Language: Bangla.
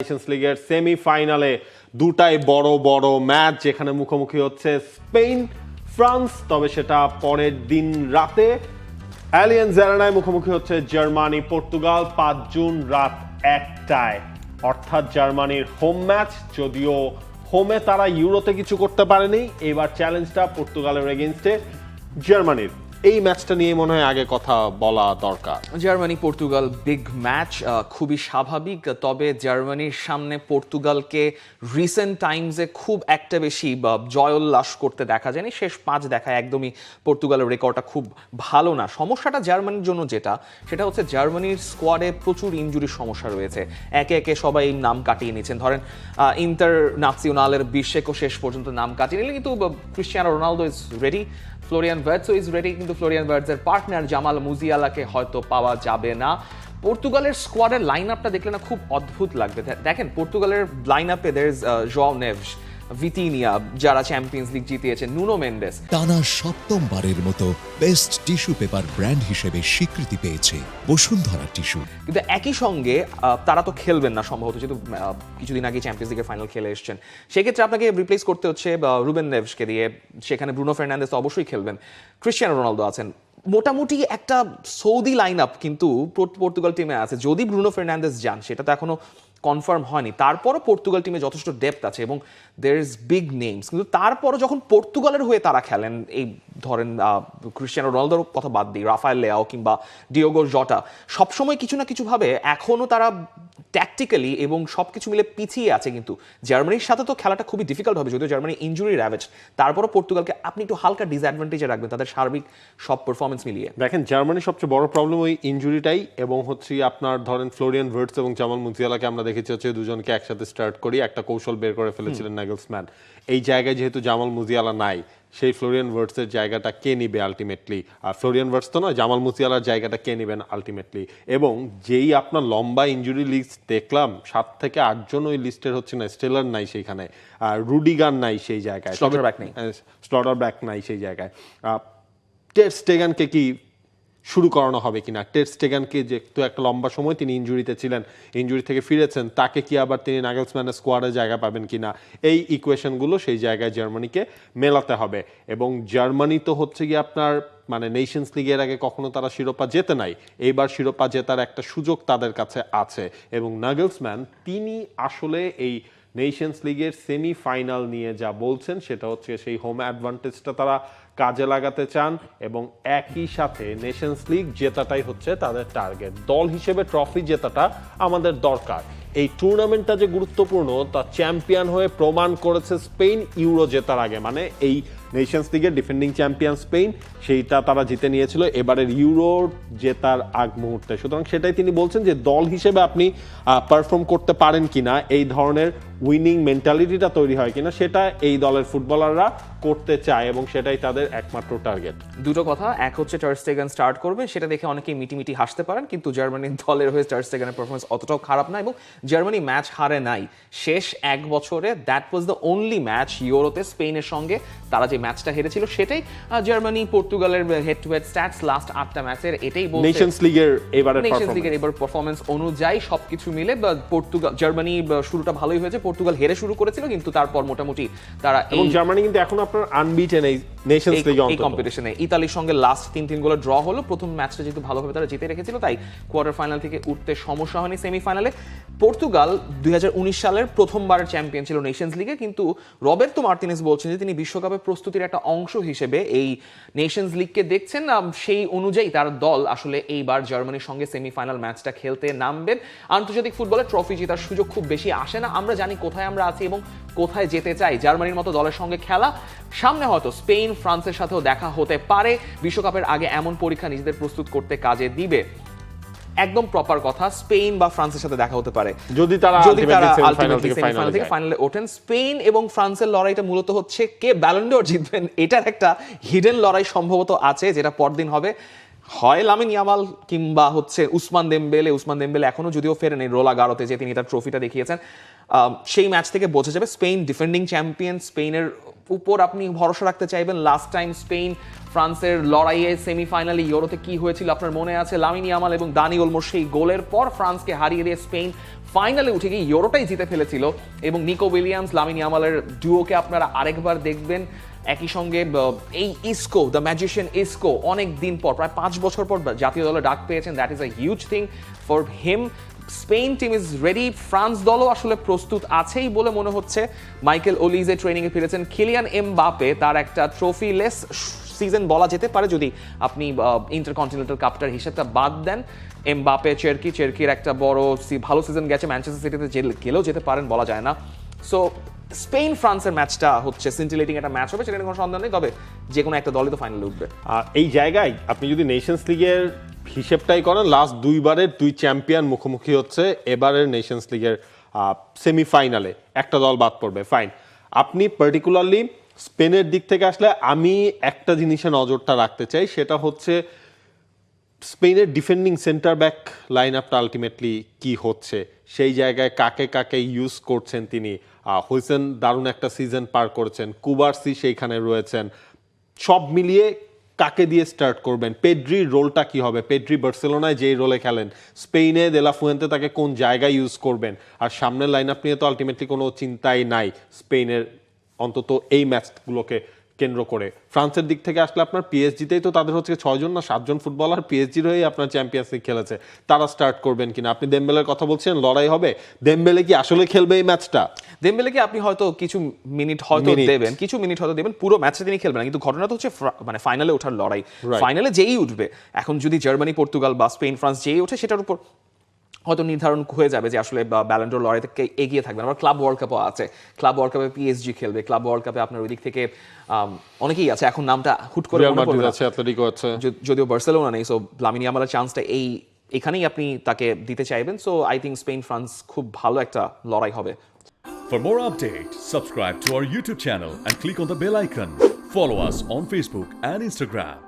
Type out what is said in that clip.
নেশনস লিগের সেমিফাইনালে দুটাই বড় বড় ম্যাচ যেখানে মুখোমুখি হচ্ছে স্পেন, ফ্রান্স, তবে সেটা পরের দিন রাতে। অ্যালিয়েন্স অ্যারেনায় মুখোমুখি হচ্ছে জার্মানি, পর্তুগাল, পাঁচ জুন রাত একটায়। অর্থাৎ জার্মানির হোম ম্যাচ যদিও হোমে তারা ইউরোতে কিছু করতে পারেনি, এবার চ্যালেঞ্জটা পর্তুগালের এগেনস্টে জার্মানির। এই ম্যাচটা নিয়ে মনে হয় আগে কথা বলা দরকার। জার্মানি, পর্তুগাল বিগ ম্যাচ খুবই স্বাভাবিক, তবে জার্মানির সামনে পর্তুগালকে রিসেন্ট টাইমসে খুব একটা বেশি জয়োল্লাস করতে দেখা যায়নি। শেষ পাঁচ দেখা একদমই পর্তুগালের রেকর্ডটা খুব ভালো না। সমস্যাটা জার্মানির জন্য যেটা, সেটা হচ্ছে জার্মানির স্কোয়াডে প্রচুর ইঞ্জুরির সমস্যা রয়েছে। একে একে সবাই নাম কাটিয়ে নিয়েছেন ধরেন ইন্টার ন্যাশনালের বিশেকও শেষ পর্যন্ত নাম কাটিয়ে নিলেন, কিন্তু Cristiano Ronaldo is ready Florian ভার্টসও is ready কিন্তু ফ্লোরিয়ান ভার্টসের পার্টনার জামাল মুজিয়ালাকে হয়তো পাওয়া যাবে না। পর্তুগালের স্কোয়াডের লাইন আপটা দেখলে না খুব অদ্ভুত লাগবে। দেখেন, পর্তুগালের লাইন আপে there is João Neves Vitinha যারা চ্যাম্পিয়ন্স লিগ জিতিয়েছে নুনো মেন্ডেস। টানা সপ্তমবারের মতো বেস্ট টিস্যু পেপার ব্র্যান্ড হিসেবে স্বীকৃতি পেয়েছে বসুন্ধরা টিস্যু। কিন্তু একই সঙ্গে তারা তো খেলবেন না সম্ভবত যেহেতু কিছুদিন আগে চ্যাম্পিয়ন্স লিগের ফাইনাল খেলে এসেছেন। সেক্ষেত্রে আপনাকে রিপ্লেস করতে হচ্ছে রুবেন নেভসকে দিয়ে। সেখানে ব্রুনো ফার্নান্দেস অবশ্যই খেলবেন। ক্রিশ্চিয়ানো রোনালদো আছেন। মোটামুটি একটা সৌদি লাইন আপ কিন্তু পর্তুগাল টিমে আছে। যদি ব্রুনো ফার্নান্দেস যান সেটা তো এখনও কনফার্ম হয়নি। তারপরও পর্তুগাল টিমে যথেষ্ট ডেপথ আছে এবং দের ইজ বিগ নেমস কিন্তু তারপরও যখন পর্তুগালের হয়ে তারা খেলেন, এই ধরেন ক্রিশ্চিয়ানো রোনালদোর কথা বাদ দিই রাফায়েল লেয়াও কিংবা ডিওগো জটা সবসময় কিছু না কিছুভাবে এখনও তারা ট্যাকটিক্যালি এবং সব কিছু মিলে পিছিয়ে আছে কিন্তু। জার্মানির সাথে তো খেলাটা খুবই ডিফিকাল্ট হবে যদিও জার্মানি ইঞ্জুরি র্যাভেজ তারপরও পর্তুগালকে আপনি একটু হালকা ডিসঅ্যাডভান্টেজে রাখবেন তাদের সার্বিক সব পারফরমেন্স মিলিয়ে। দেখেন জার্মানির সবচেয়ে বড় প্রবলেম ওই ইঞ্জুরিটাই এবং হচ্ছে আপনার ধরেন ফ্লোরিয়ান ভার্টস এবং জামাল মুজিয়ালাকে আমরা দেখেছি হচ্ছে দুজনকে একসাথে স্টার্ট করি একটা কৌশল বের করে ফেলেছিলেন নাগলসম্যান। এই জায়গায় যেহেতু জামাল মুজিয়ালা নাই সেই ফ্লোরিয়ান ভার্টসের জায়গাটা কে নিবে আলটিমেটলি আর ফ্লোরিয়ান ভার্টস তো নয় জামাল মুসিয়ালার জায়গাটা কে নেবেন আলটিমেটলি এবং যেই আপনার লম্বা ইঞ্জুরি লিস্ট দেখলাম সাত থেকে আটজন ওই লিস্টের হচ্ছে না স্টেলার নাই সেইখানে আর রুডিগান নাই সেই জায়গায়। Schlotterbeck নেই। স্লটার ব্যাক নাই সেই জায়গায়। টেস্ট স্টেগানকে কি শুরু করানো হবে কিনা। টের স্টেগানকে তো একটা লম্বা সময় তিনি ইনজুরিতে ছিলেন, ইনজুরি থেকে ফিরেছেন, তাকে কি আবার তিনি নাগেলসম্যানের স্কোয়াডে জায়গা পাবেন কিনা, এই ইকুয়েশনগুলো সেই জায়গায় জার্মানিকে মেলাতে হবে। এবং জার্মানি তো হচ্ছে কি আপনার মানে নেশনস লিগের আগে কখনো তারা শিরোপা জেতে নাই, এইবার শিরোপা জেতার একটা সুযোগ তাদের কাছে আছে। এবং নাগেলসম্যান, তিনি আসলে এই নেশনস লিগের সেমি ফাইনাল নিয়ে যা বলছেন, সেটা হচ্ছে সেই হোম অ্যাডভান্টেজটা তারা কাজে লাগাতে চান এবং একই সাথে নেশনস লিগ জেতাটাই হচ্ছে তাদের টার্গেট দল হিসেবে ট্রফি জেতাটা আমাদের দরকার। এই টুর্নামেন্টটা যে গুরুত্বপূর্ণ, তা চ্যাম্পিয়ন হয়ে প্রমাণ করেছে স্পেন ইউরো জেতার আগে। মানে এই নেশনস লিগের ডিফেন্ডিং চ্যাম্পিয়ন স্পেন সেইটা তারা জিতে নিয়েছিল। এবারের ইউরো জেতার আগ মুহূর্তে। সুতরাং সেটাই তিনি বলছেন যে দল হিসেবে আপনি পারফর্ম করতে পারেন কিনা, এই ধরনের উইনিং মেন্টালিটিটা তৈরি হয় কিনা, সেটা এই দলের ফুটবলাররা করতে চায় এবং সেটাই তাদের একমাত্র টার্গেট দুটো কথা, এক হচ্ছে টার্স্টেগান স্টার্ট করবে, সেটা দেখে অনেকেই মিটিমিটি হাসতে পারেন, কিন্তু জার্মানির দলের হয়ে টার্স্টেগানের পারফরমেন্স অতটাও খারাপ না এবং জার্মানি ম্যাচ হারে নাই। শেষ এক বছরে that was the only match ইউরোতে স্পেনের সঙ্গে, তারা যে ম্যাচটা হেরেছিল সেটাই জার্মানি পর্তুগালের head to head stats last আটটা ম্যাচের এটাই বলছে নেশনস লিগের এবারে নেশনস লিগের এবার পারফরম্যান্স অনুযায়ী সবকিছু মিলে পর্তুগাল জার্মানি শুরুটা ভালোই হয়েছে পর্তুগাল হেরে শুরু করেছিল কিন্তু তারপর মোটামুটি তারা এবং জার্মানি কিন্তু এখন আপনার আনবিটেন এই নেশনস লিগে এই কম্পিটিশনে ইতালির সঙ্গে লাস্ট তিন তিন গোলে ড্র হলো। প্রথম ম্যাচটা যেহেতু ভালোভাবে তারা জিতে রেখেছিল তাই কোয়ার্টার ফাইনাল থেকে উঠতে সমস্যা হয়নি সেমিফাইনালে পর্তুগাল দুই সালের প্রথমবারের চ্যাম্পিয়ন ছিল নেশনস লিগে কিন্তু রবের্তো মার্টিনেস বলছেন যে তিনি বিশ্বকাপের প্রস্তুতির একটা অংশ হিসেবে এই নেশনস লিগকে দেখছেন। সেই অনুযায়ী তার দল আসলে এইবার জার্মানির সঙ্গে সেমিফাইনাল ম্যাচটা খেলতে নামবেন। আন্তর্জাতিক ফুটবলে ট্রফি জেতার সুযোগ খুব বেশি আসে না। আমরা জানি কোথায় আমরা আছি এবং কোথায় যেতে চাই। জার্মানির মতো দলের সঙ্গে খেলা। সামনে হয়তো স্পেন ফ্রান্সের সাথেও দেখা হতে পারে। বিশ্বকাপের আগে এমন পরীক্ষা নিজেদের প্রস্তুত করতে কাজে দিবে। একদম প্রপার কথা স্পেন বা ফ্রান্সের সাথে দেখা হতে পারে। যদি তারা যদি তারা আলটিমেটলি সেমিফাইনাল থেকে ফাইনালে ওঠেন স্পেন এবং ফ্রান্সের লড়াইটা মূলত হচ্ছে কে ব্যালন্ডোর জিতবেন এটার একটা হিডেন লড়াই সম্ভবত আছে যেটা পরদিন হবে। হয় লামিন ইয়ামাল কিংবা হচ্ছে উসমান দেমবেলে। উসমান দেমবেলে এখনও যদিও ফেরেন এই রোলা গারোতে যে তিনি তার ট্রফিটা দেখিয়েছেন। সেই ম্যাচ থেকে বোঝা যাবে স্পেন ডিফেন্ডিং চ্যাম্পিয়ন স্পেনের উপর আপনি ভরসা রাখতে চাইবেন? লাস্ট টাইম স্পেন ফ্রান্সের লড়াইয়ে সেমিফাইনালে ইউরোতে কি হয়েছিল আপনার মনে আছে? লামিনী আমাল এবং দানি ওলমোর সেই গোলের পর ফ্রান্সকে হারিয়ে দিয়ে স্পেন ফাইনালে উঠে গিয়ে ইউরোটাই জিতে ফেলেছিল। এবং নিকো উইলিয়ামস, লামিনী আমালের ডুওকে আপনারা আরেকবার দেখবেন। একই সঙ্গে এই ইসকো দ্য ম্যাজিশিয়ান ইসকো, অনেক দিন পর, প্রায় পাঁচ বছর পর জাতীয় দলে ডাক পেয়েছেন। That is a huge thing for him Spain team is ready France দলও আসলে প্রস্তুত আছেই বলে মনে হচ্ছে। মাইকেল ওলিজে ট্রেনিংয়ে ফিরেছেন খিলিয়ান এম বাপে তার একটা ট্রফি লেস সিজন বলা যেতে পারে যদি আপনি ইন্টারকন্টিনেন্টাল কাপটার হিসেবটা বাদ দেন। এম বাপে চেরকি, চেরকির একটা বড় ভালো সিজন গেছে। ম্যানচেস্টার সিটিতে গেলেও যেতে পারেন বলা যায় না। সো স্পেন ফ্রান্সের ম্যাচটা হচ্ছে সিন্টিলেটিং একটা ম্যাচ হবে, সেটা কোনো সন্দেহ নেই। তবে যে কোনো একটা দলই তো ফাইনালে উঠবে। আর এই জায়গায় আপনি যদি নেশনস লিগের হিসেবটাই করেন। লাস্ট দুইবারের দুই চ্যাম্পিয়ন মুখোমুখি হচ্ছে। এবারের নেশনস লিগের সেমিফাইনালে একটা দল বাদ পড়বে। ফাইন আপনি পার্টিকুলারলি স্পেনের দিক থেকে আসলে আমি একটা জিনিসে নজরটা রাখতে চাই, সেটা হচ্ছে স্পেনের ডিফেন্ডিং সেন্টার ব্যাক লাইন আপটা আলটিমেটলি কি হচ্ছে? সেই জায়গায় কাকে কাকে ইউজ করছেন তিনি? হোসেন দারুণ একটা সিজন পার করেছেন। কুবার্সি সেইখানে রয়েছেন। সব মিলিয়ে কাকে দিয়ে স্টার্ট করবেন? পেড্রির রোলটা কি হবে? পেড্রি বার্সেলোনায় যেই রোলে খেলেন স্পেনে দেলাফুয়েন্তে তাকে কোন জায়গায় ইউজ করবেন? আর সামনের লাইন আপ নিয়ে তো আলটিমেটলি কোনো চিন্তাই নাই স্পেনের অন্তত এই ম্যাচগুলোকে কেন্দ্র করে। ফ্রান্সের দিক থেকে আসলে আপনার পিএসজিতেই তো তাদের হচ্ছে ছয়জন না সাতজন ফুটবলার পিএসজির হয়ে আপনার চ্যাম্পিয়ন্স লিগ খেলেছে। তারা স্টার্ট করবেন কিনা? আপনি দেমবেলের কথা বলছেন লড়াই হবে। দেমবেলে কি আসলে খেলবে এই ম্যাচটা দেমবেলেকে আপনি হয়তো কিছু মিনিট হয়তো দেবেন কিছু মিনিট হয়তো দেবেন পুরো ম্যাচে তিনি খেলবেন না। কিন্তু ঘটনা তো হচ্ছে মানে ফাইনালে ওঠার লড়াই। ফাইনালে যেই উঠবে এখন যদি জার্মানি পর্তুগাল বা স্পেন ফ্রান্স যেই ওঠে সেটার উপর হয়তো নির্ধারণ হয়ে যাবে যে আসলে ব্যালেন্ডোর লড়াই থেকে এগিয়ে থাকবে। আবার ক্লাব ওয়ার্ল্ড কাপও আছে। ক্লাব ওয়ার্ল্ড কাপে পিএসজি খেলবে। ক্লাব ওয়ার্ল্ড কাপে আপনার ওই দিক থেকে অনেকেই আছে। এখন নামটা হুট করে। আছে যদিও বার্সেলোনা নেই সো লামিনী আমালার চান্সটা এই এখানেই আপনি তাকে দিতে চাইবেন। So I think Spain France খুব ভালো একটা লড়াই হবে। For more updates, subscribe to our YouTube channel and click on the bell icon. Follow us on Facebook and Instagram.